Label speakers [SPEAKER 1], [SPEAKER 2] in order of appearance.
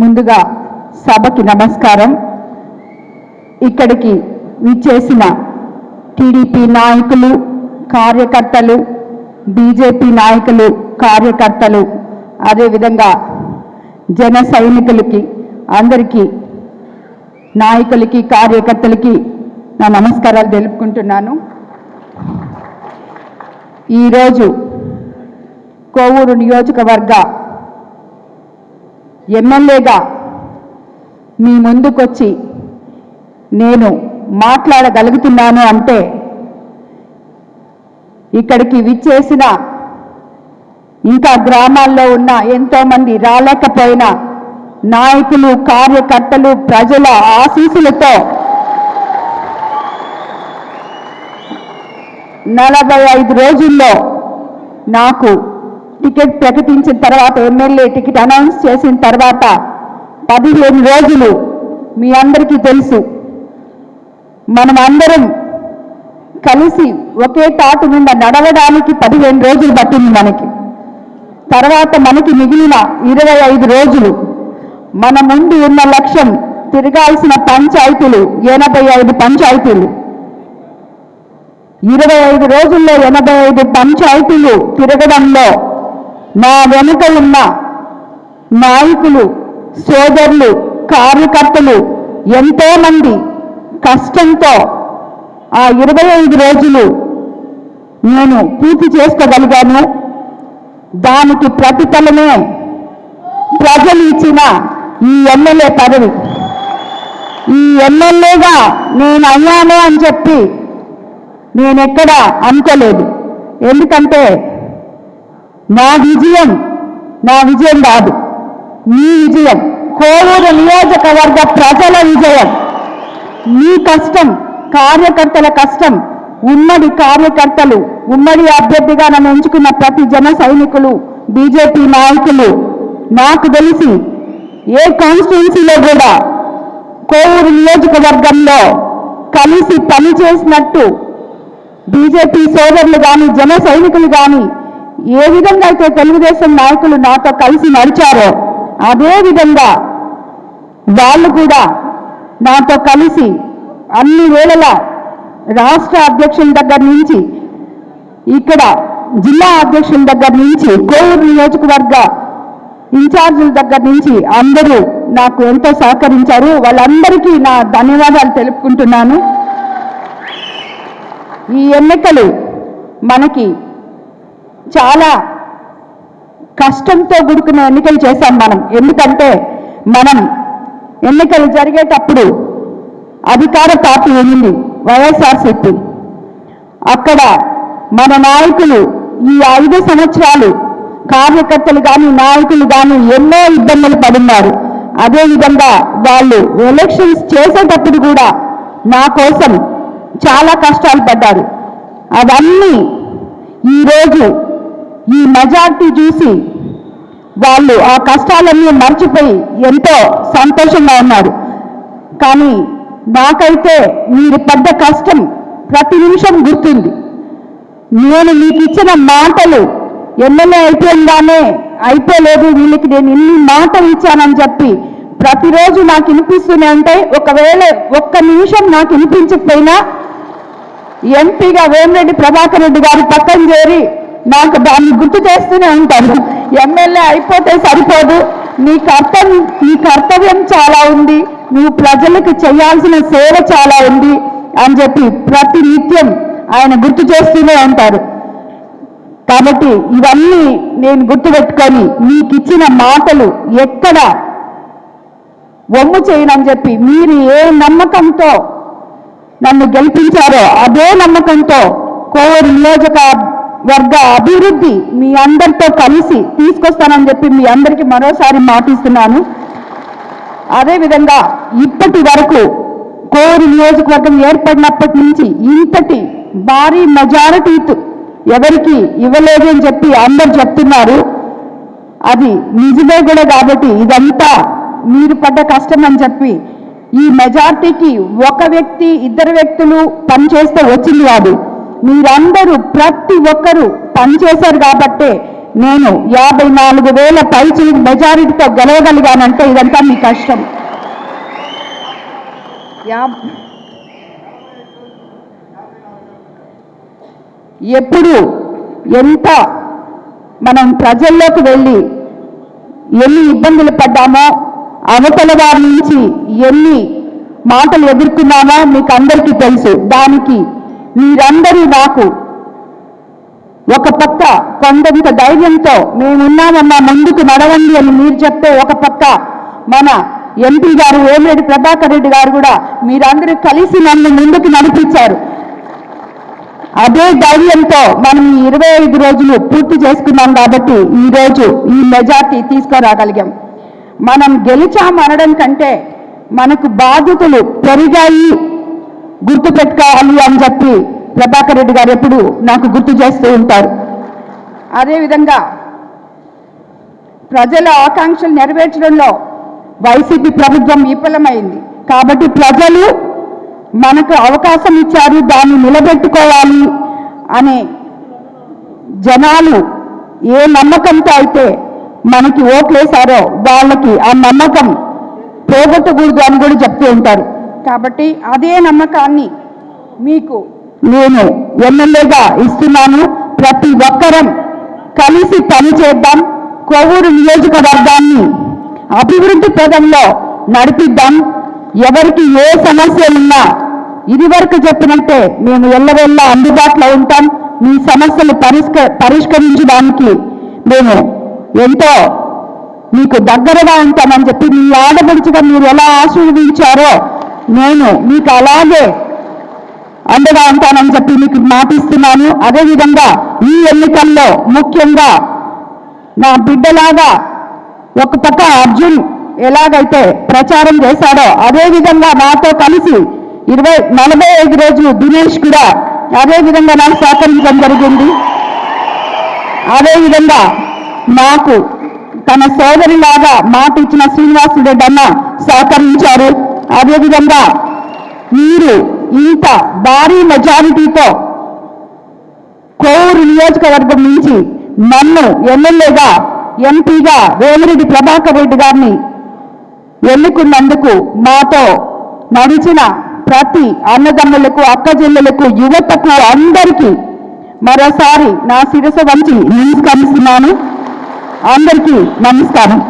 [SPEAKER 1] ముందుగా సభకి నమస్కారం. ఇక్కడికి విచ్చేసిన టీడీపీ నాయకులు కార్యకర్తలు బీజేపీ నాయకులు కార్యకర్తలు అదేవిధంగా జన సైనికులకి అందరికీ నాయకులకి కార్యకర్తలకి నా నమస్కారాలు తెలుపుకుంటున్నాను. ఈరోజు కోవూరు నియోజకవర్గ ఎమ్మెల్యేగా మీ ముందుకొచ్చి నేను మాట్లాడగలుగుతున్నాను అంటే ఇక్కడికి విచ్చేసిన ఇంకా గ్రామాల్లో ఉన్న ఎంతోమంది రాలేకపోయిన నాయకులు కార్యకర్తలు ప్రజల ఆశీస్సులతో నలభై ఐదు రోజుల్లో నాకు టికెట్ ప్రకటించిన తర్వాత ఎమ్మెల్యే టికెట్ అనౌన్స్ చేసిన తర్వాత పదిహేను రోజులు మీ అందరికీ తెలుసు. మనం అందరం కలిసి ఒకే తాటు మీద నడవడానికి పదిహేను రోజులు పట్టింది మనకి. తర్వాత మనకి మిగిలిన ఇరవై ఐదు రోజులు మన ముందు ఉన్న లక్ష్యం తిరగాల్సిన పంచాయతీలు ఎనభై ఐదు పంచాయతీలు. ఇరవై ఐదు రోజుల్లో ఎనభై ఐదు పంచాయతీలు తిరగడంలో నా వెనుక ఉన్న నాయకులు సోదరులు కార్యకర్తలు ఎంతోమంది కష్టంతో ఆ ఇరవై ఐదు రోజులు నేను పూర్తి చేసుకోగలిగాను. దానికి ప్రతిఫలమే ప్రజలు ఇచ్చిన ఈ ఎమ్మెల్యే పదవి. ఈ ఎమ్మెల్యేగా నేను అయ్యాను అని చెప్పి నేనెక్కడ అనుకోలేదు. ఎందుకంటే నా విజయం నా విజయం కాదు. మీ విజయం కోవూరు నియోజకవర్గ ప్రజల విజయం. మీ కష్టం కార్యకర్తల కష్టం ఉమ్మడి కార్యకర్తలు ఉమ్మడి అభ్యర్థిగా నన్ను ఎంచుకున్న ప్రతి జన సైనికులు బీజేపీ నాయకులు. నాకు తెలిసి ఏ కాన్స్టిట్యున్సీలో కూడా కోవూరు నియోజకవర్గంలో కలిసి పనిచేసినట్టు బీజేపీ సోదరులు కానీ జన సైనికులు కానీ ఏ విధంగా అయితే తెలుగుదేశం నాయకులు నాతో కలిసి నడిచారో అదే విధంగా వాళ్ళు కూడా నాతో కలిసి అన్ని వేళల రాష్ట్ర అధ్యక్షుల దగ్గర నుంచి ఇక్కడ జిల్లా అధ్యక్షుల దగ్గర నుంచి కోవూరు నియోజకవర్గ ఇన్ఛార్జీల దగ్గర నుంచి అందరూ నాకు ఎంతో సహకరించారు. వాళ్ళందరికీ నా ధన్యవాదాలు తెలుపుకుంటున్నాను. ఈ ఎన్నికలు మనకి చాలా కష్టంతో గుడుకున్న ఎన్నికలు చేశాం మనం. ఎందుకంటే మనం ఎన్నికలు జరిగేటప్పుడు అధికార పార్టీ ఉంది వైఎస్ఆర్సిపి. అక్కడ మన నాయకులు ఈ ఐదు సంవత్సరాలు కార్యకర్తలు కానీ నాయకులు కానీ ఎన్నో ఇబ్బందులు పడున్నారు అదేవిధంగా వాళ్ళు ఎలక్షన్స్ చేసేటప్పుడు కూడా నా కోసం చాలా కష్టాలు పడ్డారు. అవన్నీ ఈరోజు ఈ మెజార్టీ చూసి వాళ్ళు ఆ కష్టాలన్నీ మర్చిపోయి ఎంతో సంతోషంగా ఉన్నారు. కానీ నాకైతే మీరు పెద్ద కష్టం ప్రతి నిమిషం గుర్తుంది. నేను మీకు ఇచ్చిన మాటలు ఎమ్మెల్యే అయిపోయిందానే అయిపోలేదు. వీళ్ళకి నేను ఇన్ని మాటలు ఇచ్చానని చెప్పి ప్రతిరోజు నాకు వినిపిస్తూనే ఉంటాయి ఒకవేళ ఒక్క నిమిషం నాకు వినిపించకపోయినా ఎంపీగా వేమిరెడ్డి ప్రభాకర్ రెడ్డి గారు పక్కన చేరి నాకు దాన్ని గుర్తు చేస్తూనే ఉంటారు ఎమ్మెల్యే అయిపోతే సరిపోదు. నీ కర్తవ్యం నీ కర్తవ్యం చాలా ఉంది. నువ్వు ప్రజలకు చేయాల్సిన సేవ చాలా ఉంది అని చెప్పి ప్రతి నిత్యం ఆయన గుర్తు చేస్తూనే ఉంటారు. కాబట్టి ఇవన్నీ నేను గుర్తుపెట్టుకొని మీకు ఇచ్చిన మాటలు ఎక్కడ ఒమ్ము చేయనని చెప్పి మీరు ఏ నమ్మకంతో నన్ను గెలిపించారో అదే నమ్మకంతో కోవూరు వర్గ అభివృద్ధి మీ అందరితో కలిసి తీసుకొస్తానని చెప్పి మీ అందరికీ మరోసారి మాటిస్తున్నాను. అదేవిధంగా ఇప్పటి వరకు కోరి నియోజకవర్గం ఏర్పడినప్పటి నుంచి ఇంతటి భారీ మెజారిటీ ఎవరికి ఇవ్వలేదు అని చెప్పి అందరు చెప్తున్నారు. అది నిజమే కూడా కాబట్టి ఇదంతా మీరు పడ్డ కష్టం అని చెప్పి ఈ మెజార్టీకి ఒక వ్యక్తి ఇద్దరు వ్యక్తులు పనిచేస్తే వచ్చింది కాదు. మీరందరూ ప్రతి ఒక్కరూ పనిచేశారు కాబట్టే నేను యాభై నాలుగు వేల పైచి మెజారిటీతో గెలవగలిగానంటే ఇదంతా మీ కష్టం. ఎప్పుడు ఎంత మనం ప్రజల్లోకి వెళ్ళి ఎన్ని ఇబ్బందులు పడ్డామో అవతల వారి నుంచి ఎన్ని మాటలు ఎదుర్కొన్నామో మీకు అందరికీ తెలుసు. దానికి మీరందరూ నాకు ఒక పక్క కొండంత ధైర్యంతో మేమున్నామన్నా ముందుకు నడవండి అని మీరు చెప్తే ఒక పక్క మన ఎంపీ గారు వేమిరెడ్డి ప్రభాకర్ రెడ్డి గారు కూడా మీరందరూ కలిసి నన్ను ముందుకు నడిపించారు. అదే ధైర్యంతో మనం ఇరవై ఐదు రోజులు పూర్తి చేసుకున్నాం కాబట్టి ఈ రోజు ఈ మెజార్టీ తీసుకురాగలిగాం. మనం గెలిచాం అనడం కంటే మనకు బాధ్యతలు పెరిగాయి. గుర్తు పెట్టుకోవాలి అని చెప్పి ప్రభాకర్ రెడ్డి గారు ఎప్పుడు నాకు గుర్తు చేస్తూ ఉంటారు. అదేవిధంగా ప్రజల ఆకాంక్షలు నెరవేర్చడంలో వైసీపీ ప్రభుత్వం విఫలమైంది. కాబట్టి ప్రజలు మనకు అవకాశం ఇచ్చారు దాన్ని నిలబెట్టుకోవాలి అనే జనాలు ఏ నమ్మకంతో అయితే మనకి ఓట్లేశారో వాళ్ళకి ఆ నమ్మకం పోగొట్టకూడదు అని కూడా చెప్తూ ఉంటారు. కాబట్టి అదే నమ్మకాన్ని మీకు నేను ఎమ్మెల్యేగా ఇస్తున్నాను. ప్రతి ఒక్కరం కలిసి పనిచేద్దాం కొవ్వూరు నియోజకవర్గాన్ని అభివృద్ధి పదంలో నడిపిద్దాం. ఎవరికి ఏ సమస్యలున్నా ఇది ఇదివరకు చెప్పినట్టే మేము ఎల్లవెల్లా అందుబాటులో ఉంటాం. మీ సమస్యలు పరిష్క పరిష్కరించడానికి మేము ఎంతో మీకు దగ్గరగా ఉంటామని చెప్పి మీ ఆడపడుచుగా మీరు ఎలా ఆశీర్వదించారో నేను మీకు అలాగే అండగా ఉంటానని చెప్పి మీకు మాటిస్తున్నాను. అదేవిధంగా ఈ ఎన్నికల్లో ముఖ్యంగా నా బిడ్డలాగా ఒక పక్క అర్జున్ ఎలాగైతే ప్రచారం చేశాడో అదేవిధంగా నాతో కలిసి ఇరవై నలభై ఐదు రోజులు దినేష్ కూడా అదేవిధంగా నాకు సహకరించడం జరిగింది. అదేవిధంగా నాకు తన సోదరిలాగా మాట ఇచ్చిన శ్రీనివాసుడు అన్న సహకరించారు. అదేవిధంగా మీరు ఇంత భారీ మెజారిటీతో కోవూరు నియోజకవర్గం నుంచి నన్ను ఎమ్మెల్యేగా ఎంపీగా వేమిరెడ్డి ప్రభాకర్ రెడ్డి గారిని ఎన్నుకున్నందుకు మాతో నడిచిన ప్రతి అన్నదమ్ములకు అక్కజెల్లెలకు యువతకు అందరికీ మరోసారి నా శిరస వంచి నమస్కరిస్తున్నాను. అందరికీ నమస్కారం.